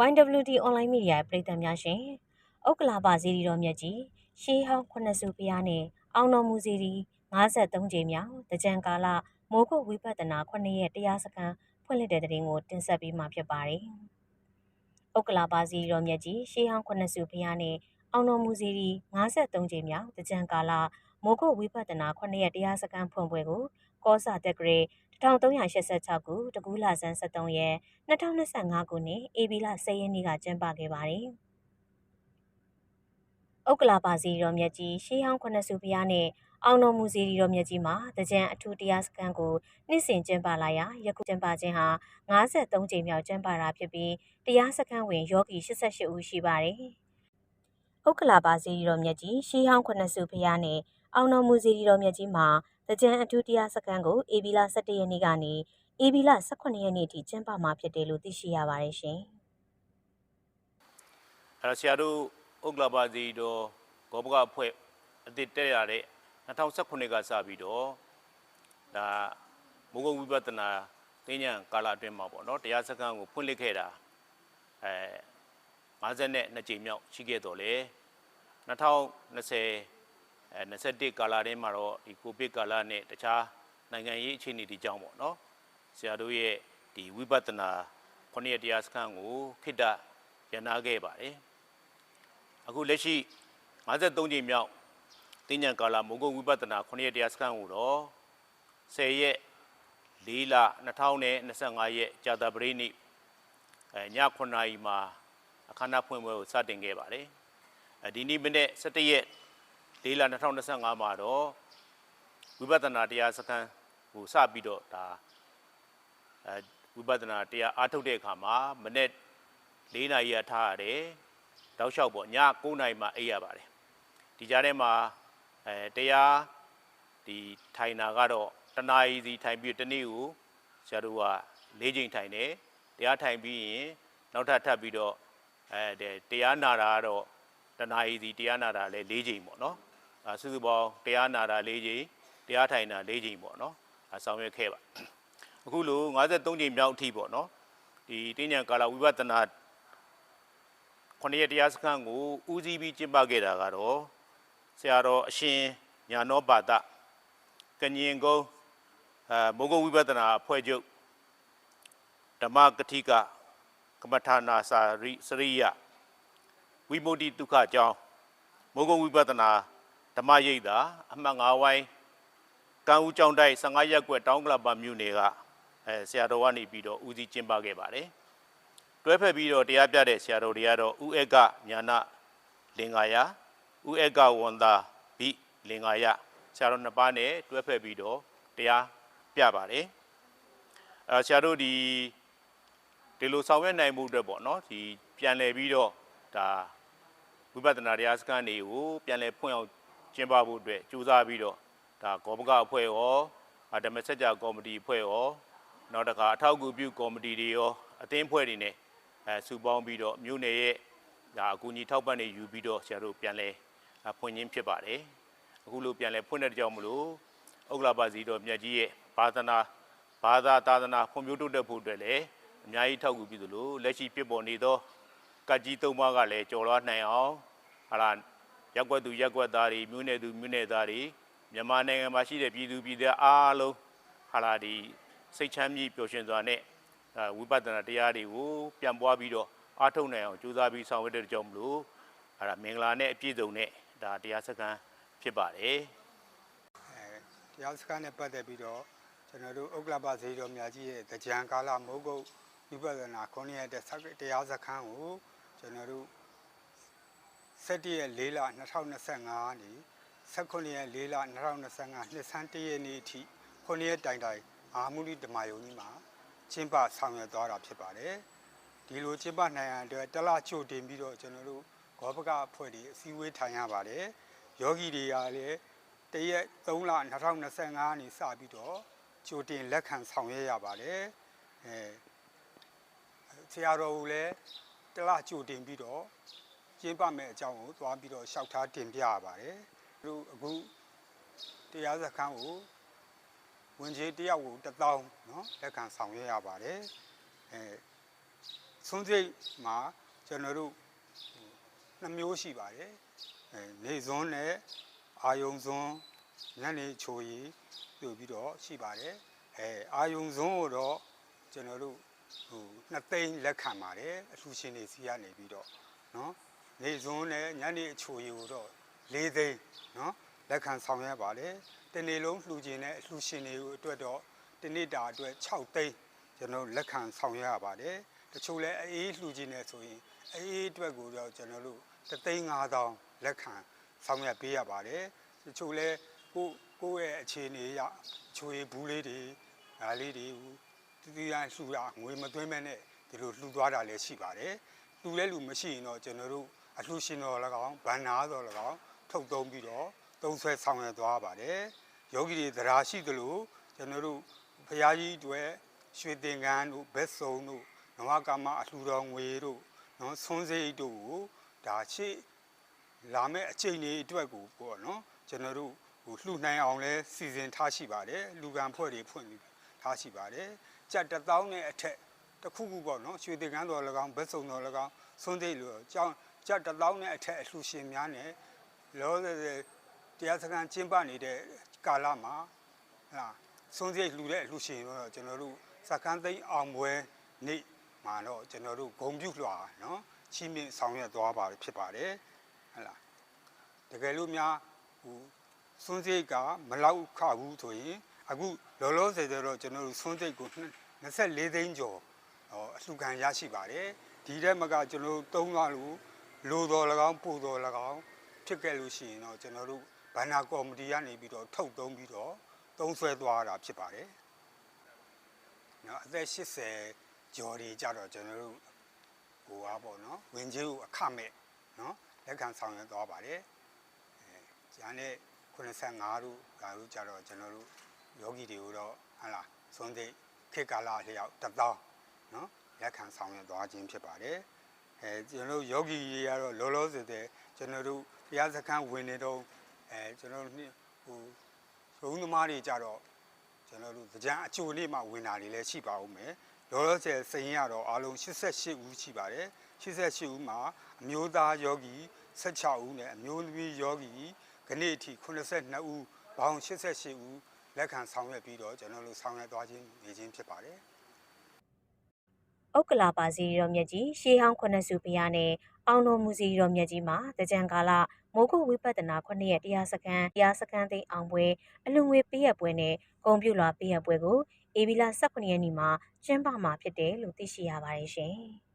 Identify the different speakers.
Speaker 1: YWD online media ပရိသတ်များရှင်ဥက္ကလာပါစီရီတော်မြတ်ကြီးရှေးဟောင်းခုနှစ်စုဖျားနဲ့အောင်တော်မူစီရီ53ကြိမ်မြောက်တကြံကာလမိုးကုတ်ဝိပဿနာ9ရက်တရားစခန်းဖွင့်လှစ်တဲ့တဲ့ရင်ကိုတင်ဆက်ပေးမှာဖြစ်ပါတယ်ဥက္ကလာပါစီရီတော်မြတ်ကြီးရှေးဟောင်းခုနှစ်စုဖျားနဲ့အောင်တော်မူစီရီ53ကြိမ်မြောက်တကြံကာလမိုးကုတ်ဝိပဿနာ9ရက်တရားစခန်းဖွင့်ပွဲကိုကောစာတက်ဂရေ1386ခုတကူးလာဆန်း73ရက်2025ခုနှစ်ဧပြီလ10ရက်နေ့ကကျင်းပခဲ့ပါတယ်။ဥက္ကလာပါစီတော်မြတ်ကြီးရှေးဟောင်းခုနှစ်စုဖျားနဲ့အောင်တော်မူစီတော်မြတ်ကြီးမှာတကြံအထူးတရားစခန်းကိုနှစ်စဉ်ကျင်းပလာရာယခုကျင်းပခြင်းဟာ53ကြိမ်မြောက်ကျင်းပတာဖြစ်ပြီးတရားစခန်းဝင်ယောဂီ88ဦးရှိပါတယ်။ဥက္ကလာပါစီတော်မြတ်ကြီးရှေးဟောင်းခုနှစ်စုဖျားနဲ့ အောင်တော်မူစီတော်မြတ်ကြီးမှာတကြံအထူးတရားစခန်းကိုဧပြီလ17ရက်နေ့ကနေဧပြီလ18ရက်နေ့ထိကျင်းပမှာဖြစ်တယ်လို့သိရှိရပါတယ်ရှင်။
Speaker 2: အဲ့တော့ဆရာတို့ဥက္ကလာပါစီတော်ဂောဘကအဖွဲ့အသစ်တက်ရတဲ့2019ကစပြီးတော့ဒါမိုးကုတ်ဝိပဿနာသိဉ္ဇံကာလအတွင်းမှာပေါ့နော်တရားစခန်းကိုဖွင့်လှစ်ခဲ့တာအဲ52ကြိမ်မြောက်ရှိခဲ့တော်လေ2020အဲ 21ကာလထဲမှာတော့ဒီကိုဗစ်ကာလနဲ့တခြားနိုင်ငံရေးအခြေအနေတွေကြောင့်ပေါ့နော်ဆရာတို့ရဲ့ဒီဝိပဿနာခုနှစ်ရက်တရားစခန်းကိုခိတ္တရန်နာခဲ့ပါတယ်အခုလက်ရှိ53ကြိမ်မြောက်တင်းညံကာလမိုးကုတ်ဝိပဿနာခုနှစ်ရက်တရားစခန်းကိုတော့10ရက်4လ2025ရက်ကြာသပတေးနေ့အဲည9နာရီမှာအခမ်းအနားဖွင့်ပွဲကိုစတင်ခဲ့ပါတယ်အဲဒီနေ့မနေ့17ရက် 4လ2025မှာတော့ဝိပဿနာတရားစခန်းကိုစပြီးတော့ဒါအဲဝိပဿနာတရားအားထုတ်တဲ့အခါမှာမနေ့၄နာရီရထားရတယ်တောက်လျှောက်ပေါ့ည9နာရီမှအိပ်ရပါတယ်ဒီကြားထဲမှာအဲတရားဒီထိုင်တာကတော့တနာရီစီထိုင်ပြီးတနေ့ကိုဆရာတို့က၄ချိန်ထိုင်တယ်တရားထိုင်ပြီးရင်နောက်ထပ်ထပ်ပြီးတော့အဲတရားနာတာကတော့တနာရီစီတရားနာတာလည်း၄ချိန်ပေါ့နော်အဲ စုစုပေါင်းတရားနာတာ၄ချိန်တရားထိုင်တာ၄ချိန်ပေါ့နော်အဲဆောင်ရွက်ခဲ့ပါအခုလို53ချိန်မြောက်အထိပေါ့နော်ဒီတင်းညံကာလဝိပဿနာခொနည်းတရားစခန်းကိုဦးစီးပြီးကျင်းပခဲ့တာကတော့ဆရာတော်အရှင်ညာနောပါဒကညင်ကုန်းအဲမိုးကုတ်ဝိပဿနာအဖွဲ့ချုပ်ဓမ္မကတိကကမ္မထာနာစာရိစရိယဝိမု ക്തി ဒုက္ခအကြောင်းမိုးကုတ်ဝိပဿနာ ဓမ္မရိပ်သာအမှတ်၅ဝိုင်းကံဦးကျောင်းတိုက်15ရက်ကွက်တောင်းကလပ်ပါမြို့နယ်ကအဲဆရာတော်ကနေပြီးတော့ဦးစီးကျင်းပခဲ့ပါတယ်တွဲဖက်ပြီးတော့တရားပြတဲ့ဆရာတော်တွေကတော့ဥဧကညာနာလင်္ကာယဥဧကဝန္တာဘိလင်္ကာယဆရာတော်နှစ်ပါးနဲ့တွဲဖက်ပြီးတော့တရားပြပါတယ်အဲဆရာတို့ဒီဒီလိုဆောင်ရွက်နိုင်မှုအတွက်ပေါ့နော်ဒီပြန်လည်ပြီးတော့ဒါဝိပဿနာတရားစခန်းတွေကိုပြန်လည်ဖွင့်အောင် ကျင်းပဖို့အတွက်ကြိုးစားပြီးတော့ဒါဂောဘကအဖွဲ့ရောဓမ္မစကြာကော်မတီအဖွဲ့ရောနောက်တစ်ခါအထောက်အကူပြုကော်မတီတွေရောအသင်းအဖွဲ့တွေနဲ့အဲစုပေါင်းပြီးတော့မြို့နယ်ရဲ့ဒါအကူအညီထောက်ပံ့နေယူပြီးတော့ဆရာတို့ပြန်လဲဖွင့်ခြင်းဖြစ်ပါတယ်အခုလိုပြန်လဲဖွင့်တဲ့ကြောင့်မလို့ဥက္ကလာပါစီတော်မြတ်ကြီးရဲ့ဘာသာနာဘာသာသာသနာဖွံ့ဖြိုးတိုးတက်ဖို့အတွက်လည်းအများကြီးထောက်ကူပြုသလိုလက်ရှိဖြစ်ပေါ်နေသောကကြီးသုံးပါးကလည်းကြော်လွှားနိုင်အောင်ဟာလား ရက်ွက်သူရက်ွက်သားတွေမြို့နယ်သူမြို့နယ်သားတွေမြန်မာနိုင်ငံမှာရှိတဲ့ပြည်သူပြည်သားအားလုံးဟာလားဒီစိတ်ချမ်းမြေ့ပျော်ရွှင်စွာနဲ့ဝိပဿနာတရားတွေကိုပြန်ပွားပြီးတော့အားထုတ်နိုင်အောင်ကြိုးစားပြီးဆောင်ရွက်တဲ့ကြောင့်မလို့အဲ့ဒါမင်္ဂလာနဲ့အပြည့်စုံနဲ့ဒါတရားစခန်းဖြစ်ပါတယ်
Speaker 3: အဲတရားစခန်းနဲ့ပတ်သက်ပြီးတော့ကျွန်တော်တို့ဥက္ကလပဈေးတော်မြတ်ကြီးရဲ့ကြံကာလမုတ်ကုတ်ဝိပဿနာ9ရက်တဲ့တရားစခန်းကိုကျွန်တော်တို့ 17ရက်4လ2025နေ18ရက်4လ2025နှစ်ဆန်း1ရက်နေ့အထိ9ရက်တိုင်တိုင်အာမုလိဓမ္မယုံကြီးမှာကျင်းပဆောင်ရွက်သွားတာဖြစ်ပါတယ်ဒီလိုကျင်းပနိုင်ရန်အတွက်တလချို့တင်ပြီးတော့ကျွန်တော်တို့ဂောဘကအဖွဲ့တွေအစည်းအဝေးထိုင်ရပါတယ်ယောဂီတွေကလည်းတရက်3လ2025နေစပြီးတော့ကြိုတင်လက်ခံဆောင်ရွက်ရပါတယ်အဲဆရာတော်ကလည်းတလကြိုတင်ပြီးတော့ ကျင်းပမဲ့အကြောင်းကိုသွားပြီးတော့လျှောက်ထားတင်ပြရပါတယ်။တို့အခုတရားစခန်းကိုဝင်ကြီးတယောက်ကိုတထောင်နော်လက်ခံဆောင်ရွက်ရပါတယ်။အဲဆုံးစိတ်မှာကျွန်တော်တို့နှမျိုးရှိပါတယ်။အဲနေစွန်းနဲ့အာယုံစွန်းညနေချိုရီဆိုပြီးတော့ရှိပါတယ်။အဲအာယုံစွန်းကိုတော့ကျွန်တော်တို့ဟိုနှစ်သိန်းလက်ခံပါတယ်အလှူရှင်တွေစီကနေပြီးတော့နော် နေစွန်းနဲ့ညနေအချိုရီကိုတော့၄သိန်းနော်လက်ခံဆောင်ရွက်ပါတယ်တနေ့လုံးလှူခြင်းနဲ့အလှူရှင်တွေအတွက်တော့တနေ့တာအတွက်6သိန်းကျွန်တော်တို့လက်ခံဆောင်ရွက်ရပါတယ်တချို့လည်းအေးလှူခြင်းနဲ့ဆိုရင်အေးအတွက်ကိုတော့ကျွန်တော်တို့တသိန်း5000လက်ခံဆောင်ရွက်ပေးရပါတယ်တချို့လည်းကိုကိုယ့်ရဲ့အခြေအနေအရချွေဘူးလေးတွေဒါလေးတွေတူတူရလှူတာငွေမသွင်းမဲ့နဲ့ဒီလိုလှူသွားတာလည်းရှိပါတယ် လှူလဲလှူမရှိရင်တော့ကျွန်တော်တို့အလှူရှင်တော်၎င်းဗန္နာတော်၎င်းထုတ်သုံးပြီးတော့သုံးဆွဲဆောင်ရွက်သွားပါတယ်ယောဂီတွေသရာရှိသလိုကျွန်တော်တို့ဘုရားကြီးတွေရွှေသင်္ကန်းတို့ဘက်စုံတို့နဝကမ္မအလှူတော်ငွေတို့နော်ဆွန်းစိတ်တို့ကိုဒါရှိလာမဲ့အချိန်လေးအတွက်ကိုပေါ့နော်ကျွန်တော်တို့ဟိုလှူနိုင်အောင်လဲစီစဉ်ထားရှိပါတယ်လူကံဖွဲ့တွေဖွင့်ပြီးထားရှိပါတယ်ကြက်တစ်သောင်းနဲ့အထက် တစ်ခုခုပေါ့နော်ရွှေသင်္ကန်းတော်၎င်းဘက်စုံတော်၎င်းဆွန်းစိတ်လို့ကြောင်းကြက်တစ်သောင်းနဲ့အထက်အလှူရှင်များနဲ့လောဆယ်တရားစခန်းကျင်းပနေတဲ့ကာလမှာဟလာဆွန်းစိတ်လှူတဲ့အလှူရှင်တော့ကျွန်တော်တို့စကန်းသိန်းအောင်ပွဲနေ့မှာတော့ကျွန်တော်တို့ဂုံပြုလွှာနော်ချီးမြှင့်ဆောင်ရွက်သွားပါဖြစ်ပါတယ်ဟလာတကယ်လို့များဟိုဆွန်းစိတ်ကမလောက်ခဘူးဆိုရင်အခုလောလောဆယ်တော့ကျွန်တော်တို့ဆွန်းစိတ်ကို24သိန်းကျော် ဟောအလှူခံရရှိပါတယ်ဒီထဲမှာကကျွန်တော်တို့သုံးရလို့လိုတော်၎င်းပို့တော်၎င်းဖြစ်ခဲ့လို့ရှိရင်တော့ကျွန်တော်တို့ဘန္နာကော်မတီကနေပြီးတော့ထုတ်သုံးပြီးတော့သုံးဆွဲသွားတာဖြစ်ပါတယ်နော်အသက်80ကျော်တွေကြတော့ကျွန်တော်တို့ဟိုပါပေါ့နော်ဝင်ကြီးကိုအခမဲ့နော်လက်ခံဆောင်ရွက်သွားပါတယ်အဲကျန်တဲ့85တို့ဒါတို့ကြတော့ကျွန်တော်တို့ယောဂီတွေကိုတော့ဟလာသွန်သိခေတ်ကာလလျောက်တစ်သောင်း နော်လက်ခံဆောင်ရွက်သွားခြင်းဖြစ်ပါတယ်အဲကျွန်တော်တို့ယောဂီတွေကတော့လောလောဆယ်တဲ့ကျွန်တော်တို့တရားစခန်းဝင်နေတော့အဲကျွန်တော်တို့ဟိုရုံးသမားတွေကြတော့ကျွန်တော်တို့ကြံအကျိုးနေ့မှဝင်တာတွေလည်းရှိပါဦးမယ်လောလောဆယ်စရင်ကတော့အားလုံး88ဦးရှိပါတယ်88ဦးမှာအမျိုးသားယောဂီ16ဦးနဲ့အမျိုးသမီးယောဂီခဏအထိ82ဦးပေါင်း88ဦးလက်ခံဆောင်ရွက်ပြီးတော့ကျွန်တော်တို့ဆောင်ရွက်သွားခြင်းနေခြင်းဖြစ်ပါတယ်
Speaker 1: ဥက္ကလာပါစီရောမြတ်ကြီးရှေးဟောင်းခုနှစ်စုဘုရားနဲ့အောင်တော်မူစီရောမြတ်ကြီးမှာတကြံကာလမိုးကုတ်ဝိပဿနာခုနှစ်ရက်တရားစခန်းတရားစခန်းသိမ်းအောင်ပွဲအလူငွေပေးရပွဲနဲ့ဂုံပြူလာပေးရပွဲကိုအေဗီလာ18ရက်နေ့မှာကျင်းပမှာဖြစ်တယ်လို့သိရှိရပါတယ်ရှင်။